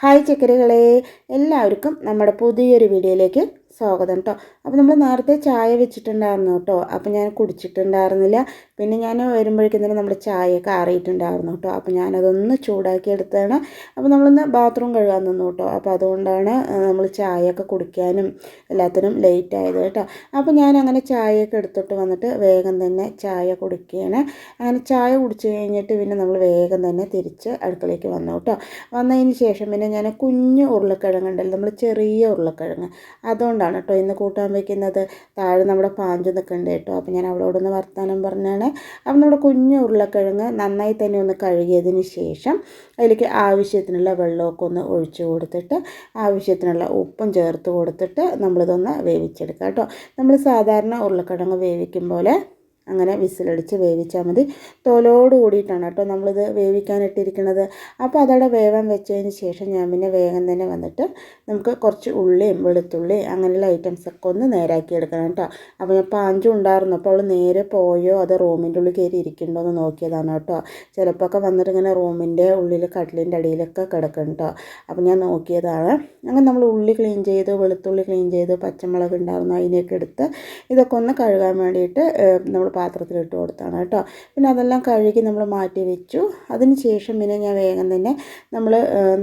Hi ചക്കരകളെ. എല്ലാവർക്കും നമ്മുടെ പുതിയൊരു വീഡിയോയിലേക്ക് സ്വാഗതം കേട്ടോ അപ്പോൾ നമ്മൾ നേരത്തെ ചായ വെച്ചിട്ടുണ്ടായിരുന്നു കേട്ടോ അപ്പോൾ ഞാൻ കുടിച്ചിട്ടുണ്ടായിരുന്നില്ല. പിന്നെ ഞാൻ വരുമ്പോഴേക്കും നമ്മുടെ ചായയൊക്കെ ആറിയിട്ടുണ്ടായിരുന്നു കേട്ടോ. അപ്പോൾ ഞാനതൊന്ന് ചൂടാക്കി എടുത്താണ്. അപ്പോൾ നമ്മളൊന്ന് ബാത്റൂം കഴുകാൻ നിന്നു കേട്ടോ. അപ്പോൾ അതുകൊണ്ടാണ് നമ്മൾ ചായയൊക്കെ കുടിക്കാനും എല്ലാത്തിനും ലേറ്റ് ആയത് കേട്ടോ. അപ്പോൾ ഞാൻ അങ്ങനെ ചായയൊക്കെ എടുത്തിട്ട് വന്നിട്ട് വേഗം തന്നെ ചായ കുടിക്കുകയാണ്. അങ്ങനെ ചായ കുടിച്ച് കഴിഞ്ഞിട്ട് പിന്നെ നമ്മൾ വേഗം തന്നെ തിരിച്ച് അടുക്കളയ്ക്ക് വന്നു കേട്ടോ. വന്നതിന് ശേഷം പിന്നെ ഞാൻ കുഞ്ഞു ഉരുളക്കിഴങ്ങുണ്ടല്ലോ നമ്മൾ ചെറിയ ഉരുളക്കിഴങ്ങ്. അതുകൊണ്ടാണ് കേട്ടോ ഇന്ന് കൂട്ടാൻ വയ്ക്കുന്നത്. താഴെ നമ്മുടെ പാഞ്ചു നിൽക്കുന്നുണ്ട് കേട്ടോ. അപ്പോൾ ഞാൻ അവളോടൊന്ന് വർത്തമാനം പറഞ്ഞാണ്. അപ്പം നമ്മുടെ കുഞ്ഞു ഉരുളക്കിഴങ്ങ് നന്നായി തന്നെ ഒന്ന് കഴുകിയതിന് ശേഷം അതിലേക്ക് ആവശ്യത്തിനുള്ള വെള്ളമൊക്കെ ഒന്ന് ഒഴിച്ചു കൊടുത്തിട്ട് ആവശ്യത്തിനുള്ള ഉപ്പും ചേർത്ത് കൊടുത്തിട്ട് നമ്മളിതൊന്ന് വേവിച്ചെടുക്കാം കേട്ടോ. നമ്മൾ സാധാരണ ഉരുളക്കിഴങ്ങ് വേവിക്കും പോലെ അങ്ങനെ വിസിലടിച്ച് വേവിച്ചാൽ മതി. തോലോട് കൂടിയിട്ടാണ് കേട്ടോ നമ്മളിത് വേവിക്കാനിട്ടിരിക്കുന്നത് അപ്പോൾ അതവിടെ വേവാൻ വെച്ചതിന് ശേഷം ഞാൻ പിന്നെ വേഗം തന്നെ വന്നിട്ട് നമുക്ക് കുറച്ച് ഉള്ളിയും വെളുത്തുള്ളി അങ്ങനെയുള്ള ഐറ്റംസൊക്കെ ഒന്ന് നേരാക്കി എടുക്കണം കേട്ടോ. അപ്പോൾ ഞാൻ പാഞ്ചും ഉണ്ടായിരുന്നു. അപ്പോൾ അവൾ നേരെ പോയോ? അത് റൂമിന്റെ ഉള്ളിൽ കയറി ഇരിക്കണ്ടോ എന്ന് നോക്കിയതാണ് കേട്ടോ. ചിലപ്പോൾ ഒക്കെ വന്നിട്ട് ഇങ്ങനെ റൂമിന്റെ ഉള്ളിൽ കട്ടിലിന്റെ അടിയിലൊക്കെ കിടക്കും കേട്ടോ. അപ്പോൾ ഞാൻ നോക്കിയതാണ്. അങ്ങനെ നമ്മൾ ഉള്ളി ക്ലീൻ ചെയ്ത് വെളുത്തുള്ളി ക്ലീൻ ചെയ്ത് പച്ചമുളക് ഉണ്ടായിരുന്നു അതിനെയൊക്കെ എടുത്ത് ഇതൊക്കെ ഒന്ന് കഴുകാൻ വേണ്ടിയിട്ട് നമ്മൾ പാത്രത്തിലിട്ട് കൊടുത്താണ് കേട്ടോ. പിന്നെ അതെല്ലാം കഴുകി നമ്മൾ മാറ്റി വെച്ചു. അതിന് ശേഷം പിന്നെ ഞാൻ വേഗം തന്നെ നമ്മൾ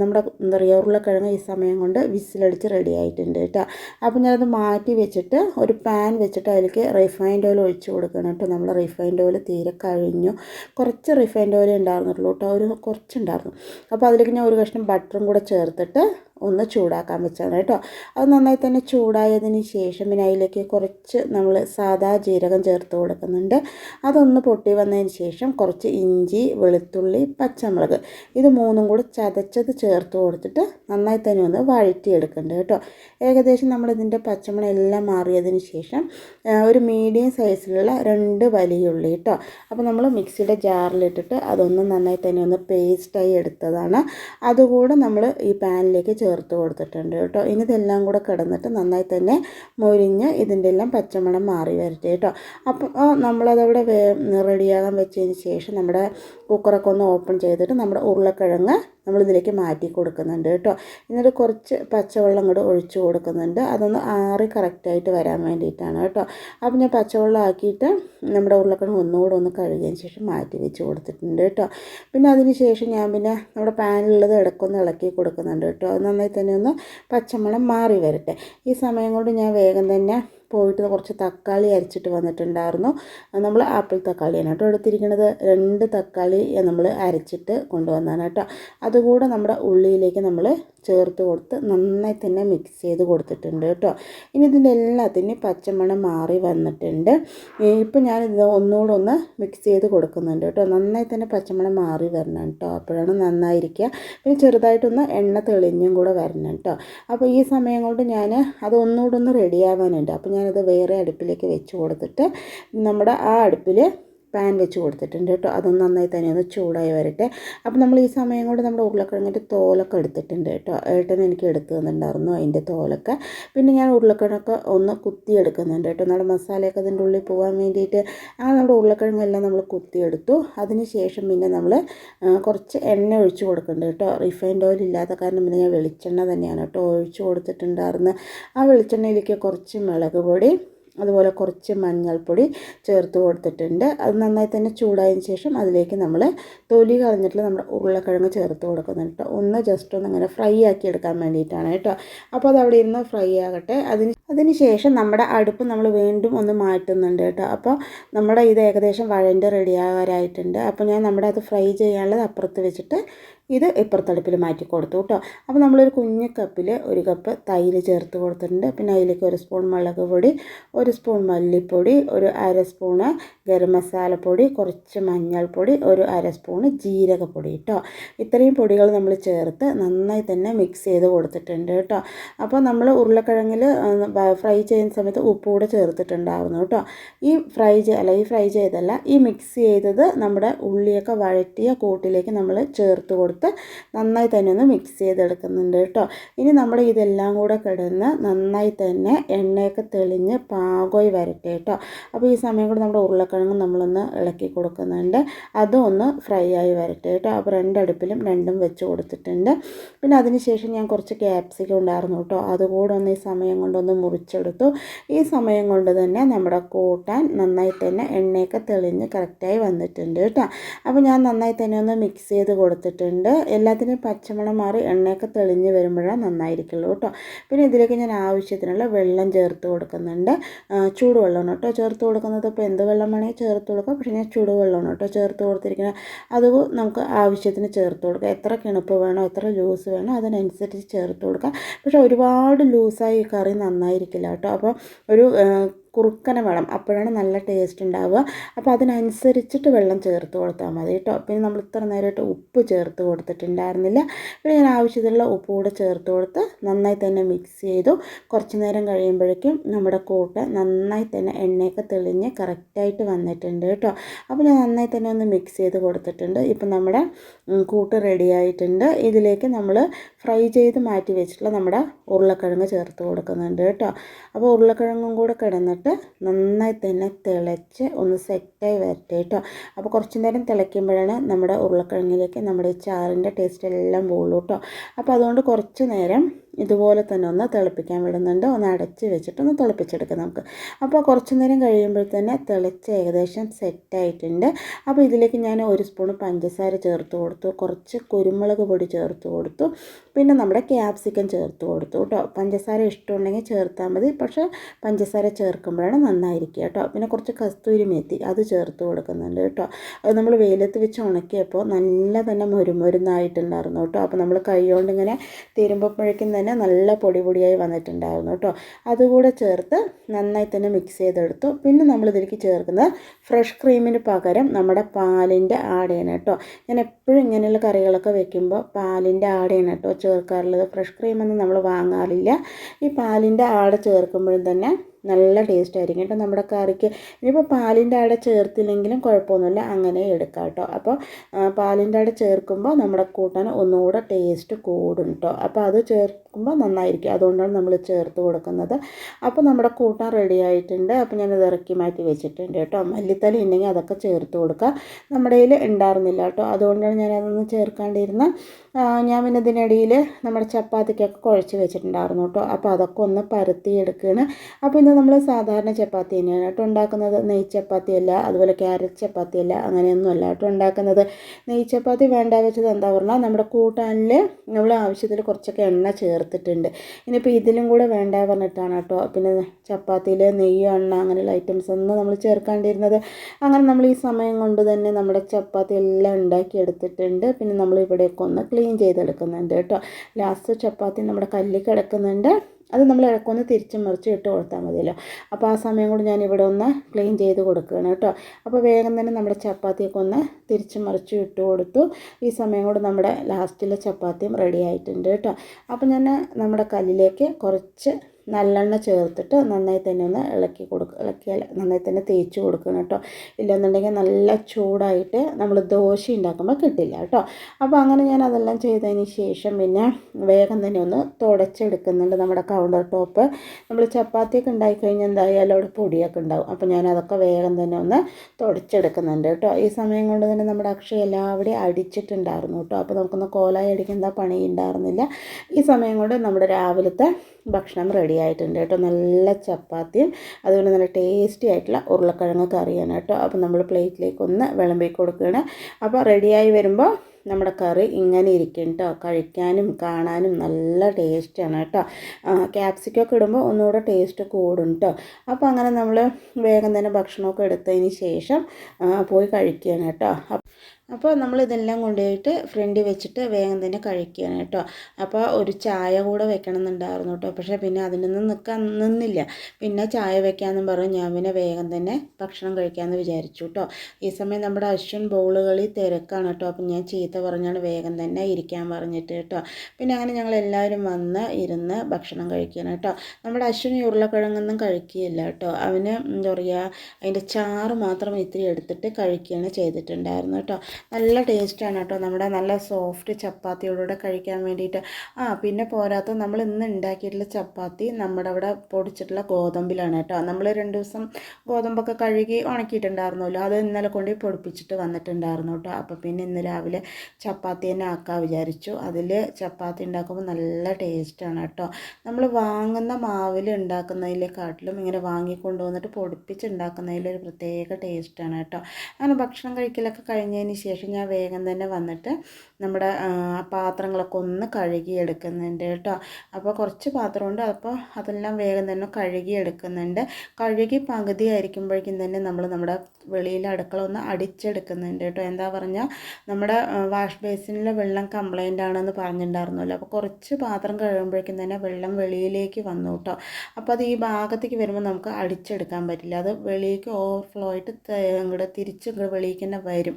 നമ്മുടെ എന്താ പറയുക ഉരുളക്കിഴങ്ങ് ഈ സമയം കൊണ്ട് വിസിലടിച്ച് റെഡി ആയിട്ടുണ്ട് കേട്ടോ. അപ്പോൾ ഞാനത് മാറ്റി വെച്ചിട്ട് ഒരു പാൻ വെച്ചിട്ട് അതിലേക്ക് റിഫൈൻഡ് ഓയിൽ ഒഴിച്ച് കൊടുക്കണം കേട്ടോ. നമ്മൾ റിഫൈൻഡ് ഓയിൽ തീരെ കഴിഞ്ഞു. കുറച്ച് റിഫൈൻഡ് ഓയിൽ ഉണ്ടായിരുന്നുള്ളൂ കേട്ടോ. ഒരു കുറച്ചുണ്ടായിരുന്നു. അപ്പോൾ അതിലേക്ക് ഞാൻ ഒരു കഷ്ണം ബട്ടറും കൂടെ ചേർത്തിട്ട് ഒന്ന് ചൂടാക്കാൻ വെച്ചാണ് കേട്ടോ. അത് നന്നായി തന്നെ ചൂടായതിന് ശേഷം പിന്നെ അതിലേക്ക് കുറച്ച് നമ്മൾ സാദാ ജീരകം ചേർത്ത് കൊടുക്കുന്നുണ്ട്. അതൊന്ന് പൊട്ടി വന്നതിന് ശേഷം കുറച്ച് ഇഞ്ചി വെളുത്തുള്ളി പച്ചമുളക് ഇത് മൂന്നും കൂടി ചതച്ചത് ചേർത്ത് കൊടുത്തിട്ട് നന്നായി തന്നെ ഒന്ന് വഴറ്റിയെടുക്കുന്നുണ്ട് കേട്ടോ. ഏകദേശം നമ്മളിതിന്റെ പച്ചമുളക് എല്ലാം മാറിയതിന് ശേഷം ഒരു മീഡിയം സൈസിലുള്ള രണ്ട് വലിയുള്ളി കേട്ടോ. അപ്പോൾ നമ്മൾ മിക്സിയുടെ ജാറിലിട്ടിട്ട് അതൊന്ന് നന്നായി തന്നെ ഒന്ന് പേസ്റ്റായി എടുത്തതാണ്. അതുകൂടെ നമ്മൾ ഈ പാനിലേക്ക് ചേർത്ത് കൊടുത്തിട്ടുണ്ട് കേട്ടോ. ഇനി ഇതെല്ലാം കൂടെ കിടന്നിട്ട് നന്നായി തന്നെ മൊരിഞ്ഞ് ഇതിന്റെ എല്ലാം പച്ചമണം മാറി വരട്ടെ കേട്ടോ. അപ്പോൾ നമ്മളതവിടെ വേ റെഡിയാകാൻ വെച്ചതിന് ശേഷം നമ്മുടെ കുക്കറൊക്കെ ഒന്ന് ഓപ്പൺ ചെയ്തിട്ട് നമ്മുടെ ഉരുളക്കിഴങ്ങ് നമ്മളിതിലേക്ക് മാറ്റി കൊടുക്കുന്നുണ്ട് കേട്ടോ. എന്നിട്ട് കുറച്ച് പച്ചവെള്ളം കൂടെ ഒഴിച്ച് കൊടുക്കുന്നുണ്ട്. അതൊന്ന് ആറി കറക്റ്റായിട്ട് വരാൻ വേണ്ടിയിട്ടാണ് കേട്ടോ. അപ്പം ഞാൻ പച്ചവെള്ളം ആക്കിയിട്ട് നമ്മുടെ ഉരുളക്കിഴങ്ങ് ഒന്നുകൂടെ ഒന്ന് കഴുകിയതിന് ശേഷം മാറ്റി വെച്ച് കൊടുത്തിട്ടുണ്ട് കേട്ടോ. പിന്നെ അതിന് ശേഷം ഞാൻ പിന്നെ നമ്മുടെ പാനിലുള്ളത് ഇടക്കൊന്ന് ഇളക്കി കൊടുക്കുന്നുണ്ട് കേട്ടോ. നന്നായി തന്നെ ഒന്ന് പച്ചമണം മാറി വരട്ടെ. ഈ സമയം കൊണ്ട് ഞാൻ വേഗം തന്നെ പോയിട്ട് കുറച്ച് തക്കാളി അരച്ചിട്ട് വന്നിട്ടുണ്ടായിരുന്നു. നമ്മൾ ആപ്പിൾ തക്കാളിയാണ് കേട്ടോ എടുത്തിരിക്കുന്നത്. രണ്ട് തക്കാളി നമ്മൾ അരച്ചിട്ട് കൊണ്ടുവന്നാണ് കേട്ടോ. അതുകൂടെ നമ്മുടെ ഉള്ളിയിലേക്ക് നമ്മൾ ചേർത്ത് കൊടുത്ത് നന്നായി തന്നെ മിക്സ് ചെയ്ത് കൊടുത്തിട്ടുണ്ട് കേട്ടോ. ഇനി ഇതിന്റെ എല്ലാത്തിനും പച്ചമണം മാറി വന്നിട്ടുണ്ട്. ഇപ്പം ഞാൻ ഇത് ഒന്നുകൂടെ ഒന്ന് മിക്സ് ചെയ്ത് കൊടുക്കുന്നുണ്ട് കേട്ടോ. നന്നായി തന്നെ പച്ചമണം മാറി വരണം കേട്ടോ. അപ്പോഴാണ് നന്നായിരിക്കുക. പിന്നെ ചെറുതായിട്ടൊന്ന് എണ്ണ തെളിഞ്ഞും കൂടെ വരണം കേട്ടോ. അപ്പോൾ ഈ സമയം കൊണ്ട് ഞാൻ അത് ഒന്നുകൂടെ ഒന്ന് റെഡിയാവാനുണ്ട് അപ്പോൾ ഞാനത് വേറെ അടുപ്പിലേക്ക് വെച്ച് കൊടുത്തിട്ട് നമ്മുടെ ആ അടുപ്പിൽ പാൻ വെച്ച് കൊടുത്തിട്ടുണ്ട് കേട്ടോ. അതൊന്ന് നന്നായി തന്നെ ഒന്ന് ചൂടായി വരട്ടെ. അപ്പോൾ നമ്മൾ ഈ സമയം കൊണ്ട് നമ്മുടെ ഉരുളക്കിഴങ്ങിന്റെ തോലൊക്കെ എടുത്തിട്ടുണ്ട് കേട്ടോ. ഏട്ടൻ എനിക്ക് എടുത്തു തന്നിട്ടുണ്ടായിരുന്നു അതിന്റെ തോലൊക്കെ. പിന്നെ ഞാൻ ഉരുളക്കിഴങ്ങൊക്കെ ഒന്ന് കുത്തി എടുക്കുന്നുണ്ട് കേട്ടോ. നമ്മുടെ മസാലയൊക്കെ അതിന്റെ ഉള്ളിൽ പോകാൻ വേണ്ടിയിട്ട് ആ നമ്മുടെ ഉരുളക്കിഴങ്ങെല്ലാം നമ്മൾ കുത്തിയെടുത്തു അതിന് ശേഷം പിന്നെ നമ്മൾ കുറച്ച് എണ്ണ ഒഴിച്ച് കൊടുക്കുന്നുണ്ട് കേട്ടോ. റിഫൈൻഡ് ഓയിൽ ഇല്ലാത്ത കാരണം പിന്നെ ഞാൻ വെളിച്ചെണ്ണ തന്നെയാണ് കേട്ടോ ഒഴിച്ച് കൊടുത്തിട്ടുണ്ടായിരുന്നു ആ വെളിച്ചെണ്ണയിലേക്ക് കുറച്ച് മുളക് പൊടി അതുപോലെ കുറച്ച് മഞ്ഞൾപ്പൊടി ചേർത്ത് കൊടുത്തിട്ടുണ്ട്. അത് നന്നായി തന്നെ ചൂടായതിന് ശേഷം അതിലേക്ക് നമ്മൾ തൊലി കളഞ്ഞിട്ട് നമ്മുടെ ഉരുളക്കിഴങ്ങ് ചേർത്ത് കൊടുക്കുന്നുണ്ട് ഒന്ന് ജസ്റ്റ് ഒന്ന് ഇങ്ങനെ ഫ്രൈ ആക്കി എടുക്കാൻ വേണ്ടിയിട്ടാണ് കേട്ടോ. അപ്പോൾ അത് അവിടെ ഇരുന്ന് ഫ്രൈ ആകട്ടെ. അതിന് അതിന് ശേഷം നമ്മുടെ അടുപ്പ് നമ്മൾ വീണ്ടും ഒന്ന് മാറ്റുന്നുണ്ട് കേട്ടോ. അപ്പോൾ നമ്മുടെ ഇത് ഏകദേശം വഴന്റെ റെഡിയാകാറായിട്ടുണ്ട് അപ്പോൾ ഞാൻ നമ്മുടെ അത് ഫ്രൈ ചെയ്യാനുള്ളത് അപ്പുറത്ത് വെച്ചിട്ട് ഇത് ഇപ്പുറത്തടുപ്പിൽ മാറ്റി കൊടുത്തു കേട്ടോ. അപ്പോൾ നമ്മളൊരു കുഞ്ഞു കപ്പിൽ ഒരു കപ്പ് തൈര് ചേർത്ത് കൊടുത്തിട്ടുണ്ട്. പിന്നെ അതിലേക്ക് ഒരു സ്പൂൺ മുളക് പൊടി ഒരു സ്പൂൺ മല്ലിപ്പൊടി ഒരു അര സ്പൂണ് ഗരം മസാലപ്പൊടി കുറച്ച് മഞ്ഞൾപ്പൊടി ഒരു അര സ്പൂണ് ജീരകപ്പൊടി കേട്ടോ. ഇത്രയും പൊടികൾ നമ്മൾ ചേർത്ത് നന്നായി തന്നെ മിക്സ് ചെയ്ത് കൊടുത്തിട്ടുണ്ട് കേട്ടോ. അപ്പോൾ നമ്മൾ ഉരുളക്കിഴങ്ങിൽ ഫ്രൈ ചെയ്യുന്ന സമയത്ത് ഉപ്പ് കൂടെ ചേർത്തിട്ടുണ്ടായിരുന്നു കേട്ടോ. ഈ ഫ്രൈ അല്ല ഈ ഫ്രൈ ചെയ്തല്ല ഈ മിക്സ് ചെയ്തത് നമ്മുടെ ഉള്ളിയൊക്കെ വഴറ്റിയ കൂട്ടിലേക്ക് നമ്മൾ ചേർത്ത് കൊടുത്തു നന്നായി തന്നെ ഒന്ന് മിക്സ് ചെയ്തെടുക്കുന്നുണ്ട് കേട്ടോ. ഇനി നമ്മൾ ഇതെല്ലാം കൂടെ കിടന്ന് നന്നായി തന്നെ എണ്ണയൊക്കെ തെളിഞ്ഞ് പാകോയി വരട്ടെ കേട്ടോ. അപ്പോൾ ഈ സമയം കൂടെ നമ്മുടെ ഉരുളക്കിഴങ്ങ് നമ്മളൊന്ന് ഇളക്കി കൊടുക്കുന്നുണ്ട്. അതും ഒന്ന് ഫ്രൈ ആയി വരട്ടെ കേട്ടോ. അപ്പോൾ രണ്ടടുപ്പിലും രണ്ടും വെച്ച് കൊടുത്തിട്ടുണ്ട്. പിന്നെ അതിന് ശേഷം ഞാൻ കുറച്ച് ക്യാപ്സിക്കം ഉണ്ടായിരുന്നു കേട്ടോ. അതുകൂടെ ഒന്ന് ഈ സമയം കൊണ്ടൊന്ന് മുറിച്ചെടുത്തു. ഈ സമയം കൊണ്ട് തന്നെ നമ്മുടെ കൂട്ടാൻ നന്നായി തന്നെ എണ്ണയൊക്കെ തെളിഞ്ഞ് കറക്റ്റായി വന്നിട്ടുണ്ട് കേട്ടോ. അപ്പോൾ ഞാൻ നന്നായി തന്നെ ഒന്ന് മിക്സ് ചെയ്ത് കൊടുത്തിട്ടുണ്ട്. എല്ലാത്തിനും പച്ചമണം മാറി എണ്ണയൊക്കെ തെളിഞ്ഞ് വരുമ്പോഴാണ് നന്നായിരിക്കുള്ളൂ കേട്ടോ. പിന്നെ ഇതിലേക്ക് ഞാൻ ആവശ്യത്തിനുള്ള വെള്ളം ചേർത്ത് കൊടുക്കുന്നുണ്ട്. ചൂടുവെള്ളമാണ് കേട്ടോ ചേർത്ത് കൊടുക്കുന്നത്. ഇപ്പോൾ എന്ത് വെള്ളം വേണമെങ്കിൽ ചേർത്ത് കൊടുക്കാം. പക്ഷേ ഞാൻ ചൂടുവെള്ളമാണ് കേട്ടോ ചേർത്ത് കൊടുത്തിരിക്കുന്നത്. അത് നമുക്ക് ആവശ്യത്തിന് ചേർത്ത് കൊടുക്കാം. എത്ര കിണപ്പ് വേണോ എത്ര ലൂസ് വേണോ അതിനനുസരിച്ച് ചേർത്ത് കൊടുക്കാം. പക്ഷേ ഒരുപാട് ലൂസായി കറി നന്നായിരിക്കില്ല കേട്ടോ. അപ്പോൾ ഒരു കുറുക്കനെ വേണം. അപ്പോഴാണ് നല്ല ടേസ്റ്റ് ഉണ്ടാവുക. അപ്പോൾ അതിനനുസരിച്ചിട്ട് വെള്ളം ചേർത്ത് കൊടുത്താൽ മതി കേട്ടോ. പിന്നെ നമ്മൾ ഇത്ര നേരമായിട്ട് ഉപ്പ് ചേർത്ത് കൊടുത്തിട്ടുണ്ടായിരുന്നില്ല. പിന്നെ ഞാൻ ആവശ്യത്തിലുള്ള ഉപ്പ് കൂടെ ചേർത്ത് കൊടുത്ത് നന്നായി തന്നെ മിക്സ് ചെയ്തു. കുറച്ച് നേരം കഴിയുമ്പോഴേക്കും നമ്മുടെ കൂട്ട് നന്നായി തന്നെ എണ്ണയൊക്കെ തെളിഞ്ഞ് കറക്റ്റായിട്ട് വന്നിട്ടുണ്ട് കേട്ടോ. അപ്പോൾ ഞാൻ നന്നായി തന്നെ ഒന്ന് മിക്സ് ചെയ്ത് കൊടുത്തിട്ടുണ്ട്. ഇപ്പം നമ്മുടെ കൂട്ട് റെഡിയായിട്ടുണ്ട് ഇതിലേക്ക് നമ്മൾ ഫ്രൈ ചെയ്ത് മാറ്റി വെച്ചിട്ടുള്ള നമ്മുടെ ഉരുളക്കിഴങ്ങ് ചേർത്ത് കൊടുക്കുന്നുണ്ട് കേട്ടോ. അപ്പോൾ ഉരുളക്കിഴങ്ങും കൂടെ കിടന്നിട്ട് നന്നായി തന്നെ തിളച്ച് ഒന്ന് സെറ്റായി വരട്ടെ കേട്ടോ. അപ്പോൾ കുറച്ച് നേരം തിളയ്ക്കുമ്പോഴാണ് നമ്മുടെ ഉരുളക്കിഴങ്ങിലേക്ക് നമ്മുടെ ചാറിന്റെ ടേസ്റ്റ് എല്ലാം പോകുള്ളൂ കേട്ടോ. അപ്പോൾ അതുകൊണ്ട് കുറച്ച് നേരം ഇതുപോലെ തന്നെ ഒന്ന് തിളപ്പിക്കാൻ വിടുന്നുണ്ട്. ഒന്ന് അടച്ച് വെച്ചിട്ട് ഒന്ന് തിളപ്പിച്ചെടുക്കാം നമുക്ക്. അപ്പോൾ കുറച്ച് നേരം കഴിയുമ്പോൾ തന്നെ തിളച്ച് ഏകദേശം സെറ്റായിട്ടുണ്ട് അപ്പോൾ ഇതിലേക്ക് ഞാൻ ഒരു സ്പൂൺ പഞ്ചസാര ചേർത്ത് കൊടുത്തു. കുറച്ച് കുരുമുളക് പൊടി ചേർത്ത് കൊടുത്തു. പിന്നെ നമ്മുടെ ക്യാപ്സിക്കം ചേർത്ത് കൊടുത്തു കേട്ടോ. പഞ്ചസാര ഇഷ്ടമുണ്ടെങ്കിൽ ചേർത്താൽ മതി. പക്ഷേ പഞ്ചസാര ചേർക്കുമ്പോഴാണ് നന്നായിരിക്കുക കേട്ടോ. പിന്നെ കുറച്ച് കസ്തൂരി മെത്തി അത് ചേർത്ത് കൊടുക്കുന്നുണ്ട് കേട്ടോ. അത് നമ്മൾ വെയിലത്ത് വെച്ച് ഉണക്കിയപ്പോൾ നല്ല തന്നെ മുരുമരുന്നായിട്ടുണ്ടായിരുന്നു കേട്ടോ. അപ്പോൾ നമ്മൾ കൈ കൊണ്ട് ഇങ്ങനെ തീരുമ്പോഴേക്കും തന്നെ നല്ല പൊടി പൊടിയായി വന്നിട്ടുണ്ടായിരുന്നു കേട്ടോ. അതുകൂടെ ചേർത്ത് നന്നായി തന്നെ മിക്സ് ചെയ്തെടുത്തു. പിന്നെ നമ്മളിതിലേക്ക് ചേർക്കുന്നത് ഫ്രഷ് ക്രീമിന് പകരം നമ്മുടെ പാലിന്റെ ആടയാണ് കേട്ടോ. ഞാൻ എപ്പോഴും ഇങ്ങനെയുള്ള കറികളൊക്കെ വെക്കുമ്പോൾ പാലിന്റെ ആടയാണ് കേട്ടോ ചേർക്കാറുള്ളത്. ഫ്രഷ് ക്രീമൊന്നും നമ്മൾ വാങ്ങാറില്ല. ഈ പാലിന്റെ ആട ചേർക്കുമ്പോഴും തന്നെ നല്ല ടേസ്റ്റ് ആയിരിക്കും കേട്ടോ നമ്മുടെ കറിക്ക്. ഇനിയിപ്പോൾ പാലിന്റെ അട ചേർത്തില്ലെങ്കിലും കുഴപ്പമൊന്നുമില്ല. അങ്ങനെ എടുക്കാം കേട്ടോ. അപ്പോൾ പാലിന്റെ അട ചേർക്കുമ്പോൾ നമ്മുടെ കൂട്ടാൻ ഒന്നുകൂടെ ടേസ്റ്റ് കൂടും കേട്ടോ. അപ്പോൾ അത് ചേർക്കുമ്പോൾ നന്നായിരിക്കും. അതുകൊണ്ടാണ് നമ്മൾ ചേർത്ത് കൊടുക്കുന്നത്. അപ്പോൾ നമ്മുടെ കൂട്ടാൻ റെഡി ആയിട്ടുണ്ട്. അപ്പോൾ ഞാനത് ഇറക്കി മാറ്റി വെച്ചിട്ടുണ്ട് കേട്ടോ. മല്ലിത്തല ഉണ്ടെങ്കിൽ അതൊക്കെ ചേർത്ത് കൊടുക്കുക. നമ്മുടെ കയ്യിൽ ഉണ്ടായിരുന്നില്ല കേട്ടോ. അതുകൊണ്ടാണ് ഞാൻ അതൊന്നും ചേർക്കാണ്ടിരുന്നത്. ഞാൻ പിന്നെ ഇതിനിടയിൽ നമ്മുടെ ചപ്പാത്തിക്കൊക്കെ കുഴച്ച് വെച്ചിട്ടുണ്ടായിരുന്നു കേട്ടോ. അപ്പോൾ അതൊക്കെ ഒന്ന് പരത്തി എടുക്കുകയാണ് അപ്പോൾ ഇന്ന് നമ്മൾ സാധാരണ ചപ്പാത്തി തന്നെയാണ് കേട്ടോ ഉണ്ടാക്കുന്നത്. നെയ് ചപ്പാത്തിയല്ല അതുപോലെ ക്യാരറ്റ് ചപ്പാത്തിയല്ല അങ്ങനെയൊന്നും അല്ല കേട്ടോ ഉണ്ടാക്കുന്നത്. നെയ് ചപ്പാത്തി വേണ്ട വെച്ചത് എന്താ പറഞ്ഞാൽ നമ്മുടെ കൂട്ടാനിൽ നമ്മൾ ആവശ്യത്തിൽ കുറച്ചൊക്കെ എണ്ണ ചേർത്തിട്ടുണ്ട്. ഇനിയിപ്പോൾ ഇതിലും കൂടെ വേണ്ട പറഞ്ഞിട്ടാണ് കേട്ടോ. പിന്നെ ചപ്പാത്തിയിൽ നെയ്യ് എണ്ണ അങ്ങനെയുള്ള ഐറ്റംസ് ഒന്നും നമ്മൾ ചേർക്കാണ്ടിരുന്നത്. അങ്ങനെ നമ്മൾ ഈ സമയം കൊണ്ട് തന്നെ നമ്മുടെ ചപ്പാത്തി എല്ലാം ഉണ്ടാക്കി എടുത്തിട്ടുണ്ട് പിന്നെ നമ്മൾ ഇവിടെയൊക്കെ ഒന്ന് ക്ലീൻ ചെയ്തെടുക്കുന്നുണ്ട് കേട്ടോ. ലാസ്റ്റ് ചപ്പാത്തി നമ്മുടെ കല്ലിൽ കിടക്കുന്നുണ്ട്. അത് നമ്മൾ ഇടക്കൊന്ന് തിരിച്ചും മറിച്ച് ഇട്ട് കൊടുത്താൽ മതിയല്ലോ. അപ്പോൾ ആ സമയം കൊണ്ട് ഞാൻ ഇവിടെ ഒന്ന് ക്ലീൻ ചെയ്ത് കൊടുക്കുകയാണ് കേട്ടോ. അപ്പോൾ വേഗം തന്നെ നമ്മുടെ ചപ്പാത്തിയൊക്കെ ഒന്ന് തിരിച്ചും മറിച്ച് ഇട്ട് കൊടുത്തു. ഈ സമയം കൊണ്ട് നമ്മുടെ ലാസ്റ്റിലെ ചപ്പാത്തിയും റെഡി ആയിട്ടുണ്ട് കേട്ടോ. അപ്പോൾ ഞാൻ നമ്മുടെ കല്ലിലേക്ക് കുറച്ച് നല്ലെണ്ണ ചേർത്തിട്ട് നന്നായി തന്നെ ഒന്ന് ഇളക്കി കൊടുക്കുക ഇളക്കിയാൽ നന്നായി തന്നെ തേച്ച് കൊടുക്കണം കേട്ടോ. ഇല്ലെന്നുണ്ടെങ്കിൽ നല്ല ചൂടായിട്ട് നമ്മൾ ദോശ ഉണ്ടാക്കുമ്പോൾ കിട്ടില്ല കേട്ടോ. അപ്പോൾ അങ്ങനെ ഞാൻ അതെല്ലാം ചെയ്തതിന് ശേഷം പിന്നെ വേഗം തന്നെ ഒന്ന് തുടച്ചെടുക്കുന്നുണ്ട് നമ്മുടെ കൗണ്ടർ ടോപ്പ് നമ്മൾ ചപ്പാത്തിയൊക്കെ ഉണ്ടായിക്കഴിഞ്ഞാൽ എന്തായാലും അവിടെ പൊടിയൊക്കെ ഉണ്ടാവും. അപ്പോൾ ഞാൻ അതൊക്കെ വേഗം തന്നെ ഒന്ന് തുടച്ചെടുക്കുന്നുണ്ട് കേട്ടോ. ഈ സമയം കൊണ്ട് തന്നെ നമ്മുടെ അക്ഷയ എല്ലാവിടെയും അടിച്ചിട്ടുണ്ടായിരുന്നു കേട്ടോ. അപ്പോൾ നമുക്കൊന്ന് കോലായി അടിക്കേണ്ട പണി ഉണ്ടായിരുന്നില്ല. ഈ സമയം കൊണ്ട് നമ്മുടെ രാവിലത്തെ ഭക്ഷണം റെഡി ആയിട്ടുണ്ട് കേട്ടോ. നല്ല ചപ്പാത്തിയും അതുപോലെ നല്ല ടേസ്റ്റി ആയിട്ടുള്ള ഉരുളക്കിഴങ്ങ് കറിയാണ് കേട്ടോ. അപ്പോൾ നമ്മൾ പ്ലേറ്റിലേക്ക് ഒന്ന് വിളമ്പി കൊടുക്കുകയാണ്. അപ്പോൾ റെഡിയായി വരുമ്പോൾ നമ്മുടെ കറി ഇങ്ങനെ ഇരിക്കും കേട്ടോ. കഴിക്കാനും കാണാനും നല്ല ടേസ്റ്റാണ് കേട്ടോ. ക്യാപ്സിക്കൊക്കെ ഇടുമ്പോൾ ഒന്നുകൂടെ ടേസ്റ്റ് കൂടും കേട്ടോ. അപ്പോൾ അങ്ങനെ നമ്മൾ വേഗം തന്നെ ഭക്ഷണമൊക്കെ എടുത്തതിന് ശേഷം പോയി കഴിക്കുകയാണ് കേട്ടോ. അപ്പോൾ നമ്മൾ ഇതെല്ലാം കൊണ്ടുപോയിട്ട് ഫ്രണ്ടിൽ വെച്ചിട്ട് വേഗം തന്നെ കഴിക്കുകയാണ് കേട്ടോ. അപ്പോൾ ഒരു ചായ കൂടെ വെക്കണം എന്നുണ്ടായിരുന്നു കേട്ടോ. പക്ഷേ പിന്നെ അതിനൊന്നും നിൽക്കാൻ നിന്നില്ല. പിന്നെ ചായ വെക്കാമെന്നും പറഞ്ഞു ഞാൻ പിന്നെ വേഗം തന്നെ ഭക്ഷണം കഴിക്കാമെന്ന് വിചാരിച്ചു കേട്ടോ. ഈ സമയം നമ്മുടെ അശ്വിൻ ബോളുകളിൽ തിരക്കാണ് കേട്ടോ. അപ്പം ഞാൻ ചീത്ത പറഞ്ഞാണ് വേഗം തന്നെ ഇരിക്കാൻ പറഞ്ഞിട്ട് കേട്ടോ. പിന്നെ അങ്ങനെ ഞങ്ങൾ എല്ലാവരും വന്ന് ഇരുന്ന് ഭക്ഷണം കഴിക്കുകയാണ് കേട്ടോ. നമ്മുടെ അശ്വിൻ ഉരുളക്കിഴങ്ങൊന്നും കഴിക്കുകയില്ല കേട്ടോ. അവന് എന്താ പറയുക അതിന്റെ ചാറ് മാത്രം ഇത്തിരി എടുത്തിട്ട് കഴിക്കുകയാണ് ചെയ്തിട്ടുണ്ടായിരുന്നു കേട്ടോ. നല്ല ടേസ്റ്റാണ് കേട്ടോ. നമ്മുടെ നല്ല സോഫ്റ്റ് ചപ്പാത്തിയോടുകൂടെ കഴിക്കാൻ വേണ്ടിയിട്ട്. ആ പിന്നെ പോരാത്ത നമ്മൾ ഇന്ന് ഉണ്ടാക്കിയിട്ടുള്ള ചപ്പാത്തി നമ്മുടെ അവിടെ പൊടിച്ചിട്ടുള്ള ഗോതമ്പിലാണ് കേട്ടോ. നമ്മൾ രണ്ട് ദിവസം ഗോതമ്പൊക്കെ കഴുകി ഉണക്കിയിട്ടുണ്ടായിരുന്നല്ലോ. അത് ഇന്നലെ കൊണ്ട് പൊടിപ്പിച്ചിട്ട് വന്നിട്ടുണ്ടായിരുന്നു കേട്ടോ. അപ്പോൾ പിന്നെ ഇന്ന് രാവിലെ ചപ്പാത്തി തന്നെ ആക്കാൻ വിചാരിച്ചു. അതിൽ ചപ്പാത്തി ഉണ്ടാക്കുമ്പോൾ നല്ല ടേസ്റ്റാണ് കേട്ടോ. നമ്മൾ വാങ്ങുന്ന മാവിൽ ഉണ്ടാക്കുന്നതിലേക്കാട്ടിലും ഇങ്ങനെ വാങ്ങിക്കൊണ്ടു വന്നിട്ട് പൊടിപ്പിച്ച് ഒരു പ്രത്യേക ടേസ്റ്റാണ് കേട്ടോ. അങ്ങനെ ഭക്ഷണം കഴിക്കലൊക്കെ കഴിഞ്ഞതിന് ശേഷം ഞാൻ വേഗം തന്നെ വന്നിട്ട് നമ്മുടെ പാത്രങ്ങളൊക്കെ ഒന്ന് കഴുകി എടുക്കുന്നുണ്ട് കേട്ടോ. അപ്പോൾ കുറച്ച് പാത്രമുണ്ട്. അപ്പോൾ അതെല്ലാം വേഗം തന്നെ കഴുകി എടുക്കുന്നുണ്ട് കഴുകി പകുതി ആയിരിക്കുമ്പോഴേക്കും തന്നെ നമ്മൾ നമ്മുടെ വെളിയിൽ അടുക്കള ഒന്ന് അടിച്ചെടുക്കുന്നുണ്ട് കേട്ടോ. എന്താ പറഞ്ഞാൽ നമ്മുടെ വാഷ് ബേസിനിലെ വെള്ളം കംപ്ലൈന്റ് ആണെന്ന് പറഞ്ഞിട്ടുണ്ടായിരുന്നല്ലോ. അപ്പോൾ കുറച്ച് പാത്രം കഴുകുമ്പോഴേക്കും തന്നെ വെള്ളം വെളിയിലേക്ക് വന്നു കേട്ടോ. അപ്പോൾ അത് ഈ ഭാഗത്തേക്ക് വരുമ്പോൾ നമുക്ക് അടിച്ചെടുക്കാൻ പറ്റില്ല. അത് വെളിയിലേക്ക് ഓവർഫ്ലോ ആയിട്ട് ഇങ്ങോട്ട് തിരിച്ച് വെളിയിലേക്ക് തന്നെ വരും.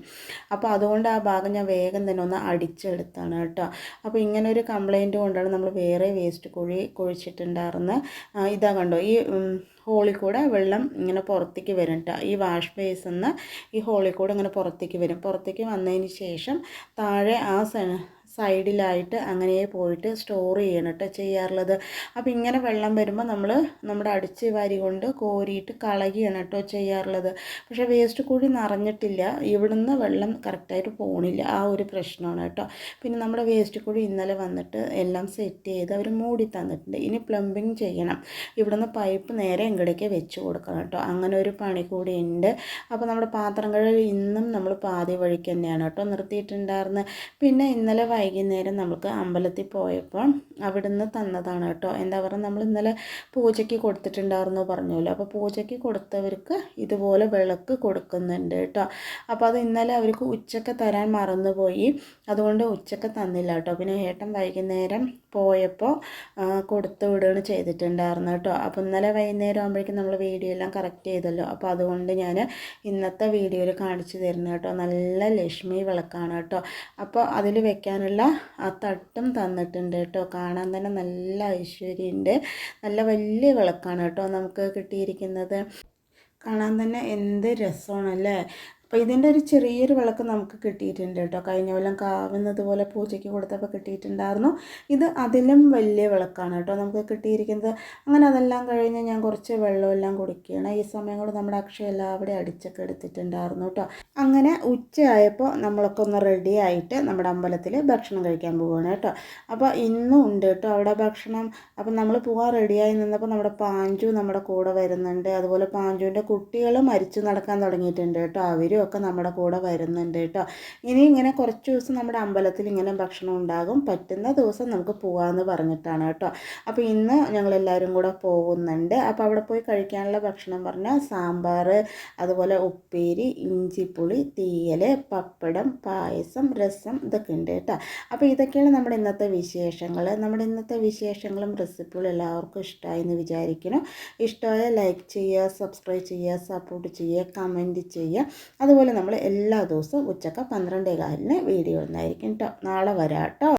അപ്പോൾ അതുകൊണ്ട് ആ ഭാഗം ഞാൻ വേഗം തന്നെ ഒന്ന് അടിച്ചെടുത്താണ് കേട്ടോ. അപ്പോൾ ഇങ്ങനെ ഒരു കംപ്ലൈന്റ് കൊണ്ടാണ് നമ്മൾ വേറെ വേസ്റ്റ് കുഴി കുഴിച്ചിട്ടുണ്ടായിരുന്നത് ഇതാ കണ്ടോ ഈ ഹോളിൽ കൂടെ വെള്ളം ഇങ്ങനെ പുറത്തേക്ക് വരും കേട്ടോ ഈ വാഷ് ബേസിൽ ഈ ഹോളിൽ കൂടെ ഇങ്ങനെ പുറത്തേക്ക് വരും. പുറത്തേക്ക് വന്നതിന് ശേഷം താഴെ ആ സൈഡിലായിട്ട് അങ്ങനെ പോയിട്ട് സ്റ്റോർ ചെയ്യണം കേട്ടോ ചെയ്യാറുള്ളത്. അപ്പോൾ ഇങ്ങനെ വെള്ളം വരുമ്പോൾ നമ്മൾ നമ്മുടെ അടിച്ച് വാരി കൊണ്ട് കോരിയിട്ട് കളയുകയാണ് കേട്ടോ ചെയ്യാറുള്ളത്. പക്ഷേ വേസ്റ്റ് കൂടി നിറഞ്ഞിട്ടില്ല. ഇവിടുന്ന് വെള്ളം കറക്റ്റായിട്ട് പോകണില്ല ആ ഒരു പ്രശ്നമാണ് കേട്ടോ പിന്നെ നമ്മുടെ വേസ്റ്റ് കൂടി ഇന്നലെ വന്നിട്ട് എല്ലാം സെറ്റ് ചെയ്ത് അവർ മൂടി തന്നിട്ടുണ്ട്. ഇനി പ്ലംബിങ് ചെയ്യണം. ഇവിടുന്ന് പൈപ്പ് നേരെ ഇങ്ങടേക്ക് വെച്ച് കൊടുക്കണം കേട്ടോ അങ്ങനെ ഒരു പണി കൂടി ഉണ്ട് അപ്പോൾ നമ്മുടെ പാത്രം കഴിവ് ഇന്നും നമ്മൾ പാതി വഴിക്ക് തന്നെയാണ് കേട്ടോ നിർത്തിയിട്ടുണ്ടായിരുന്നത് പിന്നെ ഇന്നലെ വൈകുന്നേരം നമുക്ക് അമ്പലത്തിൽ പോയപ്പോൾ അവിടുന്ന് തന്നതാണ് കേട്ടോ. എന്താ പറയുക നമ്മൾ ഇന്നലെ പൂജയ്ക്ക് കൊടുത്തിട്ടുണ്ടായിരുന്നു പറഞ്ഞല്ലോ. അപ്പോൾ പൂജയ്ക്ക് കൊടുത്തവർക്ക് ഇതുപോലെ വിളക്ക് കൊടുക്കുന്നുണ്ട് കേട്ടോ. അപ്പോൾ അത് ഇന്നലെ അവർക്ക് ഉച്ചയ്ക്ക് തരാൻ മറന്നുപോയി. അതുകൊണ്ട് ഉച്ചയ്ക്ക് തന്നില്ല കേട്ടോ. പിന്നെ ഏട്ടൻ വൈകുന്നേരം പോയപ്പോൾ കൊടുത്തു വിടുകയാണ് ചെയ്തിട്ടുണ്ടായിരുന്നു കേട്ടോ. അപ്പോൾ ഇന്നലെ വൈകുന്നേരം ആകുമ്പോഴേക്കും നമ്മൾ വീഡിയോ എല്ലാം കറക്റ്റ് ചെയ്തല്ലോ. അപ്പോൾ അതുകൊണ്ട് ഞാൻ ഇന്നത്തെ വീഡിയോയിൽ കാണിച്ചു തരുന്നു കേട്ടോ. നല്ല ലക്ഷ്മി വിളക്കാണ് കേട്ടോ. അപ്പോൾ അതിൽ വെക്കാനുള്ള ആ തട്ടും തന്നിട്ടുണ്ട് കേട്ടോ. കാണാൻ തന്നെ നല്ല ഐശ്വര്യമുണ്ട്. നല്ല വലിയ വിളക്കാണ് കേട്ടോ നമുക്ക് കിട്ടിയിരിക്കുന്നത്. കാണാൻ തന്നെ എന്ത് രസമാണല്ലേ? അപ്പോൾ ഇതിന്റെ ഒരു ചെറിയൊരു വിളക്ക് നമുക്ക് കിട്ടിയിട്ടുണ്ട് കേട്ടോ. കഴിഞ്ഞ കൊല്ലം കാവുന്നത് പോലെ പൂജയ്ക്ക് കൊടുത്തപ്പോൾ കിട്ടിയിട്ടുണ്ടായിരുന്നു. ഇത് അതിലും വലിയ വിളക്കാണ് കേട്ടോ. നമുക്ക് കിട്ടിയിരിക്കുന്നത് അങ്ങനെ അതെല്ലാം കഴിഞ്ഞ് ഞാൻ കുറച്ച് വെള്ളമെല്ലാം കുടിക്കുകയാണ്. ഈ സമയം കൊണ്ട് നമ്മുടെ അക്ഷയ അവിടെ അടിച്ചൊക്കെ എടുത്തിട്ടുണ്ടായിരുന്നു കേട്ടോ. അങ്ങനെ ഉച്ചയായപ്പോൾ നമ്മളൊക്കെ ഒന്ന് റെഡി ആയിട്ട് നമ്മുടെ അമ്പലത്തിൽ ഭക്ഷണം കഴിക്കാൻ പോവുകയാണ് കേട്ടോ. അപ്പോൾ ഇന്നും ഉണ്ട് കേട്ടോ അവിടെ ഭക്ഷണം. അപ്പം നമ്മൾ പോകാൻ റെഡിയായി നിന്നപ്പോൾ നമ്മുടെ പാഞ്ചു നമ്മുടെ കൂടെ വരുന്നുണ്ട്. അതുപോലെ പാഞ്ചുവിന്റെ കുട്ടികൾ മരിച്ചു നടക്കാൻ തുടങ്ങിയിട്ടുണ്ട് കേട്ടോ അവരും. ഒക്കെ നമ്മുടെ കൂടെ വരുന്നുണ്ട് കേട്ടോ. ഇനി ഇങ്ങനെ കുറച്ച് ദിവസം നമ്മുടെ അമ്പലത്തിൽ ഇങ്ങനെ ഭക്ഷണം ഉണ്ടാകും. പറ്റുന്ന ദിവസം നമുക്ക് പോകാമെന്ന് പറഞ്ഞിട്ടാണ് കേട്ടോ. അപ്പോൾ ഇന്ന് ഞങ്ങൾ ഞങ്ങളെല്ലാവരും കൂടെ പോകുന്നുണ്ട്. അപ്പോൾ അവിടെ പോയി കഴിക്കാനുള്ള ഭക്ഷണം പറഞ്ഞാൽ സാമ്പാർ അതുപോലെ ഉപ്പേരി ഇഞ്ചിപ്പുളി തീയൽ പപ്പടം പായസം രസം ഇതൊക്കെ ഉണ്ട് കേട്ടോ. അപ്പോൾ ഇതൊക്കെയാണ് നമ്മുടെ ഇന്നത്തെ വിശേഷങ്ങൾ. നമ്മുടെ ഇന്നത്തെ വിശേഷങ്ങളും റെസിപ്പികളും എല്ലാവർക്കും ഇഷ്ടമായി എന്ന് വിചാരിക്കണം ഇഷ്ടമായ ലൈക്ക് ചെയ്യുക സബ്സ്ക്രൈബ് ചെയ്യുക സപ്പോർട്ട് ചെയ്യുക കമന്റ് ചെയ്യുക. അതുപോലെ നമ്മൾ എല്ലാ ദിവസവും ഉച്ചക്ക പന്ത്രണ്ടേ കാലിന് വീഡിയോ ഉണ്ടായിരിക്കും കേട്ടോ നാളെ വരാം കേട്ടോ